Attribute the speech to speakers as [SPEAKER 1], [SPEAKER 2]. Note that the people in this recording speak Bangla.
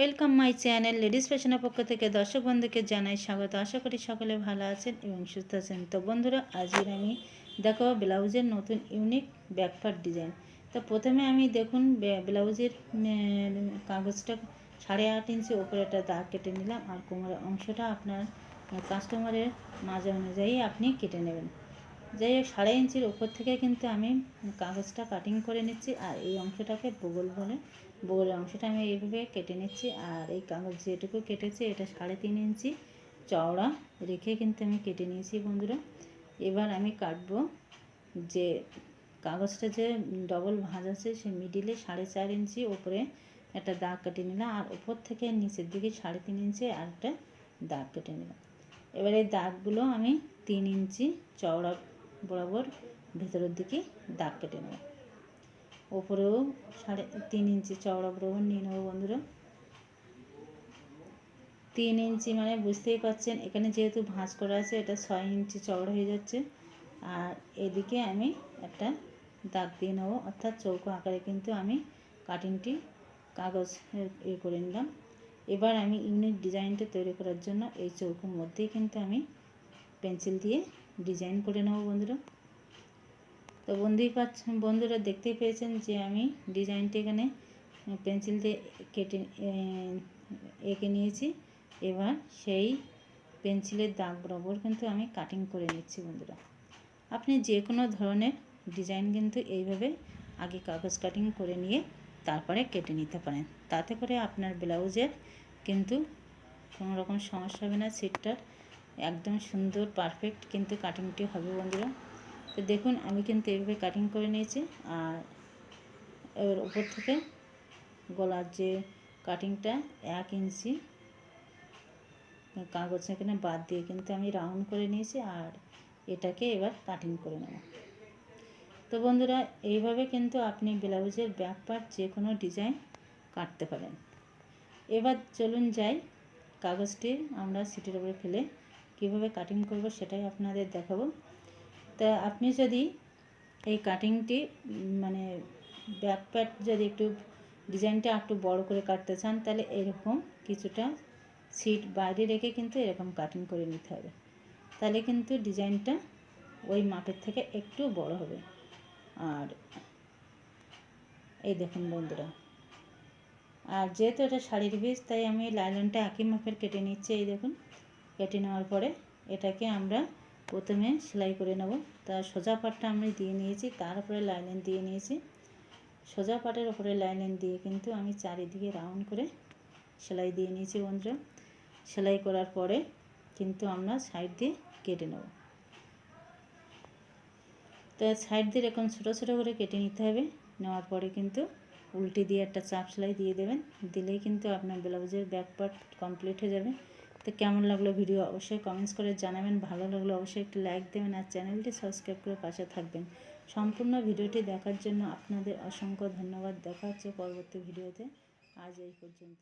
[SPEAKER 1] ওয়েলকাম মাই চ্যানেল লেডিস ফ্যাশনের পক্ষ থেকে দর্শক বন্ধুকে জানাই স্বাগত। আশা করি সকলে ভালো আছেন এবং সুস্থ আছেন। তো বন্ধুরা, আজকের আমি দেখাবো ব্লাউজের নতুন ইউনিক ব্যাকপার্ট ডিজাইন। তো প্রথমে আমি দেখুন ব্লাউজের কাগজটা সাড়ে আট ইঞ্চি ওপরে একটা দাগ কেটে নিলাম। আর কোমরের অংশটা আপনার, কাস্টমারের মাজা অনুযায়ী আপনি কেটে নেবেন। যাই হোক, সাড়ে ইঞ্চির ওপর থেকে কিন্তু আমি কাগজটা কাটিং করে নিচ্ছি আর এই অংশটাকে বগল বলে, বগলের অংশটা আমি এইভাবে কেটে নিচ্ছি আর এই কাগজ যেটুকু কেটেছি এটা সাড়ে তিন ইঞ্চি চওড়া রেখে কিন্তু আমি কেটে নিয়েছি বন্ধুরা। এবার আমি কাটবো যে কাগজটা যে ডবল ভাঁজ আছে সে মিডিলে সাড়ে চার ইঞ্চি ওপরে একটা দাগ কেটে নিলাম আর ওপর থেকে নিচের দিকে সাড়ে তিন ইঞ্চি আর একটা দাগ কেটে নিলাম। এবার এই দাগগুলো আমি তিন ইঞ্চি চওড়া বরাবর ভেতরের দিকে দাগ কেটে নেব। ওপরেও সাড়ে তিন ইঞ্চি চওড়া বরাবর নিয়ে নেব বন্ধুরা। তিন ইঞ্চি মানে বুঝতেই পারছেন এখানে যেহেতু ভাঁজ করা আছে, এটা ছয় ইঞ্চি চওড়া হয়ে যাচ্ছে। আর এদিকে আমি একটা দাগ দিয়ে নেব, অর্থাৎ চৌকো আকারে কিন্তু আমি কাটিংটি কাগজ এ করে নিলাম। এবার আমি ইউনিক ডিজাইনটা তৈরি করার জন্য এই চৌকোর মধ্যেই কিন্তু আমি পেন্সিল দিয়ে ডিজাইন করে নেব বন্ধুরা। তো বন্ধুই পাচ্ছেন বন্ধুরা দেখতেই পেয়েছেন যে আমি ডিজাইনটা এখানে পেন্সিল দিয়ে কেটে এঁকে নিয়েছি। এবার সেই পেন্সিলের দাগ বরাবর কিন্তু আমি কাটিং করে নিচ্ছি বন্ধুরা। আপনি যে কোনো ধরনের ডিজাইন কিন্তু এইভাবে আগে কাগজ কাটিং করে নিয়ে তারপরে কেটে নিতে পারেন। তাতে করে আপনার ব্লাউজের কিন্তু কোনো রকম সমস্যা হবে না, সিটটার একদম সুন্দর পারফেক্ট কিন্তু কাটিংটি হবে বন্ধুরা। তো দেখুন, আমি কিন্তু এইভাবে কাটিং করে নিয়েছি। আর এবার উপর থেকে গলার যে কাটিংটা এক ইঞ্চি কাগজ এখানে বাদ দিয়ে কিন্তু আমি রাউন্ড করে নিয়েছি আর এটাকে এবার কাটিং করে নেব। তো বন্ধুরা, এইভাবে কিন্তু আপনি ব্লাউজের ব্যাক পার্ট যে কোনো ডিজাইন কাটতে পারেন। এবার চলুন যাই, কাগজটি আমরা সিটের উপরে ফেলে কীভাবে কাটিং করব সেটাই আপনাদের দেখাবো। তা আপনি যদি এই কাটিংটি মানে ব্যাক প্যাট যদি একটু ডিজাইনটা একটু বড় করে কাটতে চান, তাহলে এরকম কিছুটা সিট বাইরে রেখে কিন্তু এরকম কাটিং করে নিতে হবে। তাহলে কিন্তু ডিজাইনটা ওই মাপের থেকে একটু বড় হবে। আর এই দেখুন বন্ধুরা, আর যেহেতু এটা শাড়ির বীজ তাই আমি লাইলনটা একই মাপের কেটে নিচ্ছি, এই দেখুন। কেটে নেওয়ার পরে এটাকে আমরা প্রথমে সেলাই করে নেব। তা সোজা পাটটা আমি দিয়ে নিয়েছি, তার উপরে লাইলেন দিয়ে নিয়েছি। সোজা পাটের উপরে লাইলেন দিয়ে কিন্তু আমি চারিদিকে রাউন্ড করে সেলাই দিয়ে নিয়েছি বন্ধুরা। সেলাই করার পরে কিন্তু আমরা সাইড দিয়ে কেটে নেব। তো সাইড দিয়ে এরকম ছোটো ছোটো করে কেটে নিতে হবে, নেওয়ার পরে কিন্তু উল্টে দিয়ে একটা চাপ সেলাই দিয়ে দেবেন। দিলেই কিন্তু আপনার ব্লাউজের ব্যাক পার্ট কমপ্লিট হয়ে যাবে। তো কেমন লাগল ভিডিও অবশ্যই কমেন্টস করে জানাবেন। ভালো লাগল অবশ্যই একটি লাইক দেবেন আর চ্যানেলটি সাবস্ক্রাইব করে পাশে থাকবেন। সম্পূর্ণ ভিডিওটি দেখার জন্য আপনাদের অসংখ্য ধন্যবাদ। দেখা হচ্ছে পরবর্তী ভিডিওতে। আজ এই পর্যন্ত।